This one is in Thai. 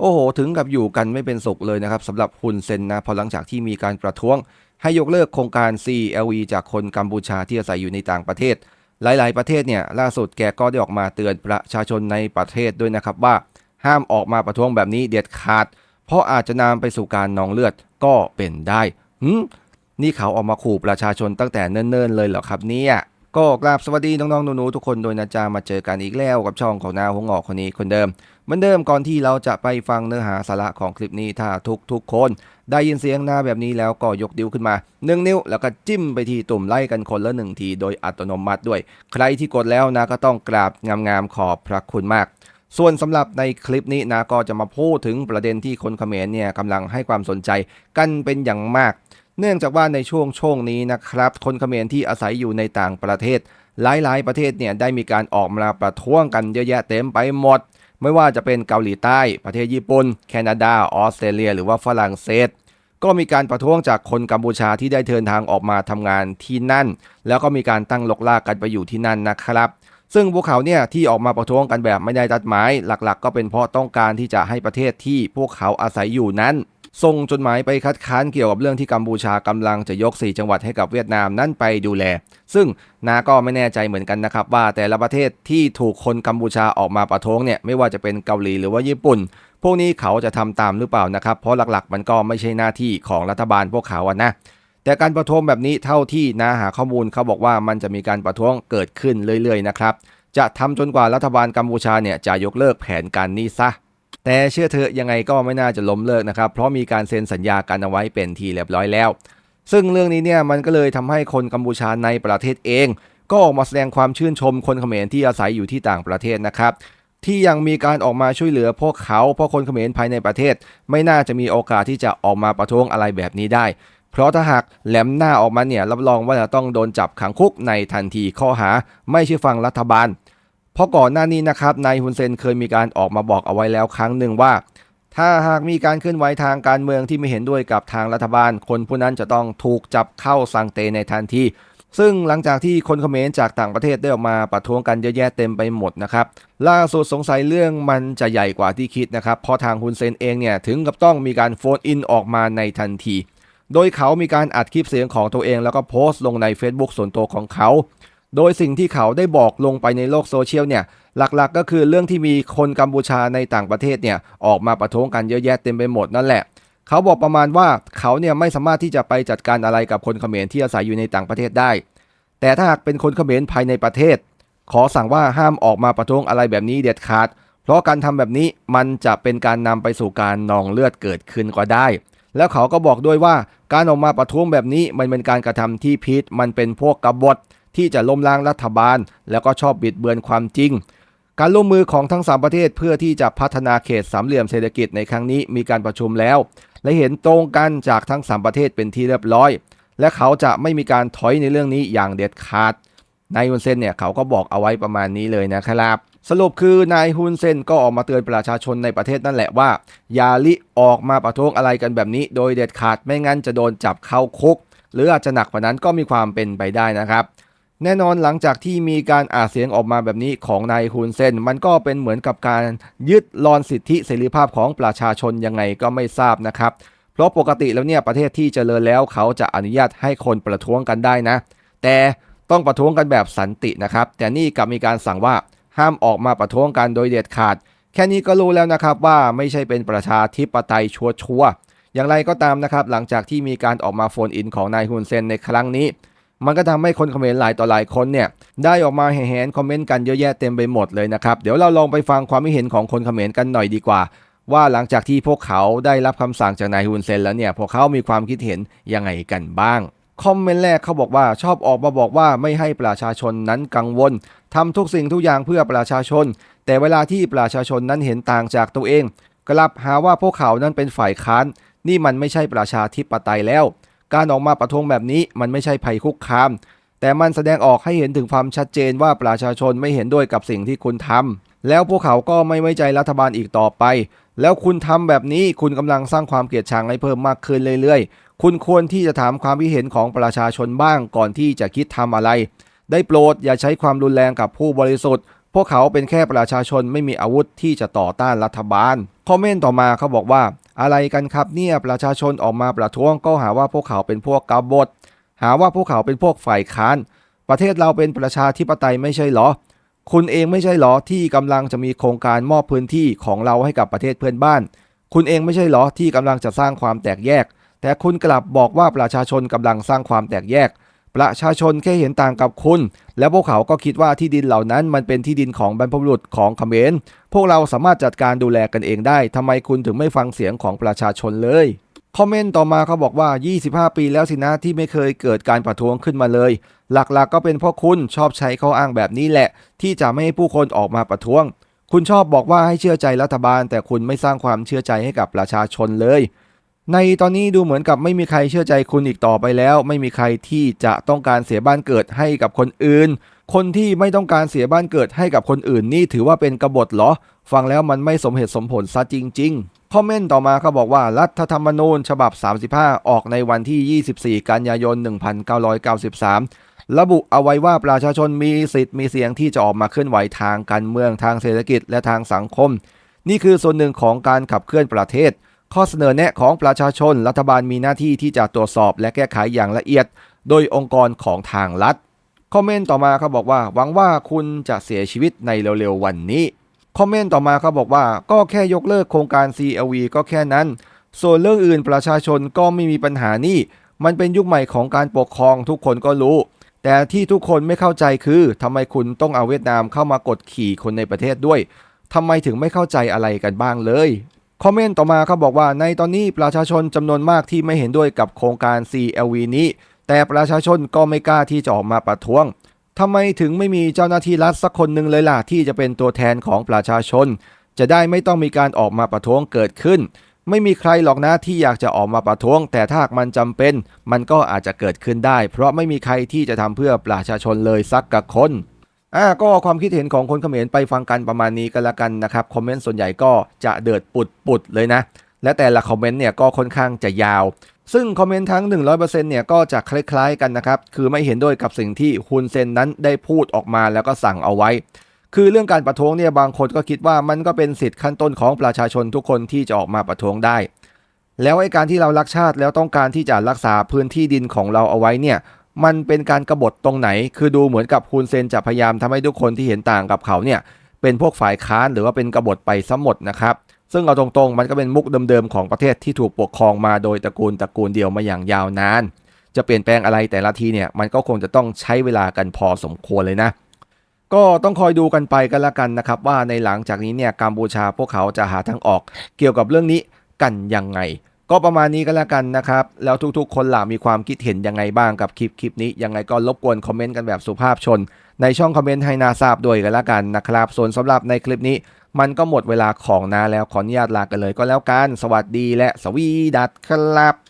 โอ้โห ถึงกับอยู่กันไม่เป็นสุขเลยนะครับสำหรับฮุนเซนนะพอหลังจากที่มีการประท้วง ให้ยกเลิกโครงการ CLV จากคนกัมพูชาที่อาศัยอยู่ในต่างประเทศ หลายๆ ประเทศเนี่ยล่าสุดแกก็ได้ออกมาเตือนประชาชนในประเทศด้วยนะครับว่า ห้ามออกมาประท้วงแบบนี้เด็ดขาด เพราะอาจจะนำไปสู่การนองเลือดก็เป็นได้หืนี่เขาออกมาขู่ประชาชนตั้งแต่เนิ่นๆเลยเหรอครับเนี่ย ก็กราบสวัสดีน้องๆหนูๆทุกคนโดยนะจามาเจอกันอีกแล้วกับช่องของนาหงออกคนนี้คนเดิมเหมือนเดิมก่อนที่เราจะไปฟังเนื้อหาสาระของคลิปนี้ถ้าทุกทุกๆคน ได้ยินเสียงหน้าแบบนี้แล้วก็ยกดิ้วขึ้นมาหนึ่งนิ้วแล้วก็จิ้มไปที่ตุ่มไล่กันคนละหนึ่งทีโดยอัตโนมัติด้วย ใครที่กดแล้วนะก็ต้องกราบงามๆขอบพระคุณมาก ส่วนสำหรับในคลิปนี้นะก็จะมาพูดถึงประเด็นที่คนเขมรเนี่ยกำลังให้ความสนใจกันเป็นอย่างมาก เนื่องจากว่าในช่วงช่วงนี้นะครับ คนเขมรที่อาศัยอยู่ในต่างประเทศ หลายๆ ประเทศเนี่ยได้มีการออกมาประท้วงกันเยอะแยะเต็มไปหมด ไม่ว่าจะเป็นเกาหลีใต้ ประเทศญี่ปุ่น แคนาดา ออสเตรเลีย หรือว่าฝรั่งเศสก็มีการประท้วงจากคนกัมพูชาที่ได้เดินทางออกมาทำงานที่นั่น แล้วก็มีการตั้งลกลากกันไปอยู่ที่นั่นนะครับ ซึ่งพวกเขาเนี่ยที่ออกมาประท้วงกันแบบไม่ได้ตัดหมายหลักๆ ก็เป็นเพราะต้องการที่จะให้ประเทศที่พวกเขาอาศัยอยู่นั้นส่งจดหมายไปคัดค้านเกี่ยวกับเรื่องที่กัมพูชากำลังจะยก 4 จังหวัดให้กับเวียดนามนั่นไปดูแล ซึ่งนาก็ไม่แน่ใจเหมือนกันนะครับ ว่าแต่ละประเทศที่ถูกคนกัมพูชาออกมาประท้วงเนี่ยไม่ว่าจะเป็นเกาหลีหรือว่าญี่ปุ่น พวกนี้เขาจะทำตามหรือเปล่านะครับ เพราะหลักๆ มันก็ไม่ใช่หน้าที่ของรัฐบาลพวกเขาอะนะ แต่การประท้วงแบบนี้เท่าที่นาหาข้อมูลเขาบอกว่ามันจะมีการประท้วงเกิดขึ้นเรื่อยๆนะครับ จะทำจนกว่ารัฐบาลกัมพูชาเนี่ยจะยกเลิกแผนการนี้ซะ แต่เชื่อเถอะยังไงก็ไม่น่าจะล้มเลิกนะครับ เพราะมีการเซ็นสัญญากันเอาไว้เป็นทีเรียบร้อยแล้ว ซึ่งเรื่องนี้เนี่ยมันก็เลยทำให้คนกัมพูชาในประเทศเอง ก็ออกมาแสดงความชื่นชมคนเขมรที่อาศัยอยู่ที่ต่างประเทศนะครับที่ยังมีการออกมาช่วยเหลือพวกเขาเพราะคนเขมรภายในประเทศ ไม่น่าจะมีโอกาสที่จะออกมาประท้วงอะไรแบบนี้ได้ เพราะถ้าหากแหลมหน้าออกมาเนี่ยรับรองว่าจะต้องโดนจับขังคุกในทันทีข้อหาไม่เชื่อฟังรัฐบาล เพราะก่อนหน้านี้นะครับนายฮุนเซนเคยมีการออกมาบอกเอาไว้แล้วครั้งหนึ่งว่า ถ้าหากมีการเคลื่อนไหวทางการเมืองที่ไม่เห็นด้วยกับทางรัฐบาล คนผู้นั้นจะต้องถูกจับเข้าสังเตในทันทีซึ่งหลังจากที่คนเขมรจากต่างประเทศได้ออกมาประท้วงกันเยอะแยะเต็มไปหมดนะครับ ล่าสุดสงสัยเรื่องมันจะใหญ่กว่าที่คิดนะครับ เพราะทางฮุนเซนเองเนี่ยถึงกับต้องมีการโฟนอินออกมาในทันที โดยเขามีการอัดคลิปเสียงของตัวเองแล้วก็โพสต์ลงใน Facebook ส่วนตัวของเขา โดยสิ่งที่เขาได้บอกลงไปในโลกโซเชียลเนี่ย หลักๆ ก็คือเรื่องที่มีคนกัมพูชาในต่างประเทศเนี่ย ออกมาประท้วงกันเยอะแยะเต็มไปหมดนั่นแหละ เขาบอกประมาณว่าเขาเนี่ยไม่สามารถที่จะไปจัดการอะไรกับคนเขมรที่อาศัยอยู่ในต่างประเทศได้ แต่ถ้าหากเป็นคนเขมรภายในประเทศ ขอสั่งว่าห้ามออกมาประท้วงอะไรแบบนี้เด็ดขาด เพราะการทำแบบนี้มันจะเป็นการนำไปสู่การนองเลือดเกิดขึ้นก็ได้ แล้วเขาก็บอกด้วยว่าการออกมาประท้วงแบบนี้มันเป็นการกระทำที่ผิดมันเป็นพวกกบฏที่จะล้มล้างรัฐบาล แล้วก็ชอบบิดเบือนความจริง การร่วมมือของทั้ง 3 ประเทศเพื่อที่จะพัฒนาเขตสามเหลี่ยมเศรษฐกิจในครั้งนี้มีการประชุมแล้ว และเห็นตรงกันจากทั้ง 3 ประเทศเป็นที่เรียบร้อย และเขาจะไม่มีการถอยในเรื่องนี้อย่างเด็ดขาดนายฮุนเซนเนี่ยเขาก็บอกเอาไว้ประมาณนี้เลยนะครับ สรุปคือนายฮุนเซนก็ออกมาเตือนประชาชนในประเทศนั่นแหละว่า อย่าลิออกมาประท้วงอะไรกันแบบนี้ โดยเด็ดขาดไม่งั้นจะโดนจับเข้าคุก หรืออาจจะหนักกว่านั้นก็มีความเป็นไปได้นะครับ แน่นอนหลังจากที่มีการอาเสียงออกมาแบบนี้ของนายฮุนเซนมันก็เป็นเหมือนกับการยึดรอนสิทธิเสรีภาพของประชาชนยังไงก็ไม่ทราบนะครับเพราะปกติแล้วเนี่ยประเทศที่เจริญแล้วเขาจะอนุญาตให้คนประท้วงกันได้นะ แต่ต้องประท้วงกันแบบสันตินะครับ แต่นี่กลับมีการสั่งว่า ห้ามออกมาประท้วงกันโดยเด็ดขาด แค่นี้ก็รู้แล้วนะครับว่าไม่ใช่เป็นประชาธิปไตยชัวร์ๆอย่างไรก็ตามนะครับ หลังจากที่มีการออกมาโฟนอินของนายฮุนเซนในครั้งนี้ มันก็ทำให้คนคอมเขมนต์หลายต่อหลายคนเนี่ย ได้ออกมาแห่ๆคอมเมนต์กันเยอะแยะเต็มไปหมดเลยนะครับ เดี๋ยวเราลองไปฟังความคิดเห็นของคนคอมเขมนต์กันหน่อยดีกว่า ว่าหลังจากที่พวกเขาได้รับคำสั่งจากนายฮุนเซนแล้วเนี่ยพวกเขามีความคิดเห็นยังไงกันบ้างคอมเมนต์แรกเขาบอกว่าชอบออกมาบอกว่าไม่ให้ประชาชนนั้นกังวล ทำทุกสิ่งทุกอย่างเพื่อประชาชน แต่เวลาที่ประชาชนนั้นเห็นต่างจากตัวเอง กลับหาว่าพวกเขานั้นเป็นฝ่ายค้าน นี่มันไม่ใช่ประชาธิปไตยแล้ว การออกมาประท้วงแบบนี้มันไม่ใช่ภัยคุกคาม แต่มันแสดงออกให้เห็นถึงความชัดเจนว่าประชาชนไม่เห็นด้วยกับสิ่งที่คุณทำแล้วพวกเขาก็ไม่ไว้ใจรัฐบาลอีกต่อไป แล้วคุณทำแบบนี้คุณกำลังสร้างความเกลียดชังให้เพิ่มมากขึ้นเรื่อยๆ คุณควรที่จะถามความคิดเห็นของประชาชนบ้างก่อนที่จะคิดทำอะไร ได้โปรดอย่าใช้ความรุนแรงกับผู้บริสุทธิ์ พวกเขาเป็นแค่ประชาชนไม่มีอาวุธที่จะต่อต้านรัฐบาล คอมเมนต์ต่อมาเขาบอกว่า อะไรกันครับเนี่ยประชาชนออกมาประท้วงก็หาว่าพวกเขาเป็นพวกกบฏ หาว่าพวกเขาเป็นพวกฝ่ายค้าน ประเทศเราเป็นประชาธิปไตยไม่ใช่เหรอ คุณเองไม่ใช่เหรอที่กำลังจะมีโครงการมอบพื้นที่ของเราให้กับประเทศเพื่อนบ้าน คุณเองไม่ใช่เหรอที่กำลังจะสร้างความแตกแยก แต่คุณกลับบอกว่าประชาชนกำลังสร้างความแตกแยก ประชาชนแค่เห็นต่างกับคุณ และพวกเขาก็คิดว่าที่ดินเหล่านั้นมันเป็นที่ดินของบรรพบุรุษของเขมร พวกเราสามารถจัดการดูแลกันเองได้ทำไมคุณถึงไม่ฟังเสียงของประชาชนเลยคอมเมนต์ต่อมาเขาบอกว่า 25 ปีแล้วสินะที่ไม่เคยเกิดการประท้วงขึ้นมาเลย หลักๆกก็เป็นเพราะคุณชอบใช้ข้ออ้างแบบนี้แหละ ที่จะไม่ให้ผู้คนออกมาประท้วง คุณชอบบอกว่าให้เชื่อใจรัฐบาล แต่คุณไม่สร้างความเชื่อใจให้กับประชาชนเลย ในตอนนี้ดูเหมือนกับไม่มีใครเชื่อใจคุณอีกต่อไปแล้ว ไม่มีใครที่จะต้องการเสียบ้านเกิดให้กับคนอื่น คนที่ไม่ต้องการเสียบ้านเกิดให้กับคนอื่นนี่ถือว่าเป็นกบฏเหรอ ฟังแล้วมันไม่สมเหตุสมผลซะจริง ๆ คอมเมนต์ต่อมาเขาบอกว่ารัฐธรรมนูญฉบับ 35 ออกในวันที่ 24 กันยายน 1993 ระบุเอาไว้ว่าประชาชนมีสิทธิ์มีเสียงที่จะออกมาเคลื่อนไหวทางการเมืองทางเศรษฐกิจและทางสังคม นี่คือส่วนหนึ่งของการขับเคลื่อนประเทศ ข้อเสนอแนะของประชาชนรัฐบาลมีหน้าที่ที่จะตรวจสอบและแก้ไขอย่างละเอียด โดยองค์กรของทางรัฐ คอมเมนต์ต่อมาเขาบอกว่าหวังว่าคุณจะเสียชีวิตในเร็วๆวันนี้ คอมเมนต์ต่อมาเขาบอกว่าก็แค่ยกเลิกโครงการ CLV ก็แค่นั้น ส่วนเรื่องอื่นประชาชนก็ไม่มีปัญหานี่ มันเป็นยุคใหม่ของการปกครองทุกคนก็รู้ แต่ที่ทุกคนไม่เข้าใจคือทำไมคุณต้องเอาเวียดนามเข้ามากดขี่คนในประเทศด้วยทำไมถึงไม่เข้าใจอะไรกันบ้างเลย คอมเมนต์ต่อมาเขาบอกว่าในตอนนี้ประชาชนจำนวนมากที่ไม่เห็นด้วยกับโครงการ CLV นี้ แต่ประชาชนก็ไม่กล้าที่จะออกมาประท้วงทำไมถึงไม่มีเจ้าหน้าที่รัฐสักคนหนึ่งเลยล่ะที่จะเป็นตัวแทนของประชาชน จะได้ไม่ต้องมีการออกมาประท้วงเกิดขึ้น ไม่มีใครหรอกนะที่อยากจะออกมาประท้วง แต่ถ้ามันจำเป็น มันก็อาจจะเกิดขึ้นได้ เพราะไม่มีใครที่จะทำเพื่อประชาชนเลยสักกับคน อ่าก็ความคิดเห็นของคนเขมรไปฟังกันประมาณนี้กันละกันนะครับคอมเมนต์ส่วนใหญ่ก็จะเดือดปุดปุดเลยนะ และแต่ละคอมเมนต์เนี่ยก็ค่อนข้างจะยาว ซึ่งคอมเมนต์ทั้ง 100%เนี่ยก็จะคล้ายๆกันนะครับ คือไม่เห็นด้วยกับสิ่งที่ฮุนเซนนั้นได้พูดออกมาแล้วก็สั่งเอาไว้ คือเรื่องการประท้วงเนี่ยบางคนก็คิดว่ามันก็เป็นสิทธิ์ขั้นต้นของประชาชนทุกคนที่จะออกมาประท้วงได้ แล้วไอ้การที่เรารักชาติแล้วต้องการที่จะรักษาพื้นที่ดินของเราเอาไว้เนี่ย มันเป็นการกรบฏตรงไหน คือดูเหมือนกับฮุนเซนจะพยายามทำให้ทุกคนที่เห็นต่างกับเขาเนี่ยเป็นพวกฝ่ายค้านหรือว่าเป็นกบฏไปซะหมดนะครับ ซึ่งเอาตรงๆ มันก็เป็นมุกเดิมๆของประเทศที่ถูกปกครองมาโดยตระกูลตระกูลเดียวมาอย่างยาวนาน จะเปลี่ยนแปลงอะไรแต่ละทีเนี่ยมันก็คงจะต้องใช้เวลากันพอสมควรเลยนะ ก็ต้องคอยดูกันไปกันละกันนะครับ ว่าในหลังจากนี้เนี่ยกัมพูชาพวกเขาจะหาทางออกเกี่ยวกับเรื่องนี้กันยังไง ก็ประมาณนี้ก็แล้วกันนะครับ แล้วทุกๆ คนหล่ะมีความคิดเห็นยังไงบ้างกับคลิปคลิปนี้ยังไงก็รบกวนคอมเมนต์กันแบบสุภาพชน ในช่องคอมเมนต์ให้นาทราบด้วยกันละกันนะครับ ส่วนสำหรับในคลิปนี้ มันก็หมดเวลาของนาแล้วขออนุญาตลากันเลยก็แล้วกัน สวัสดีและสวีดัสครับ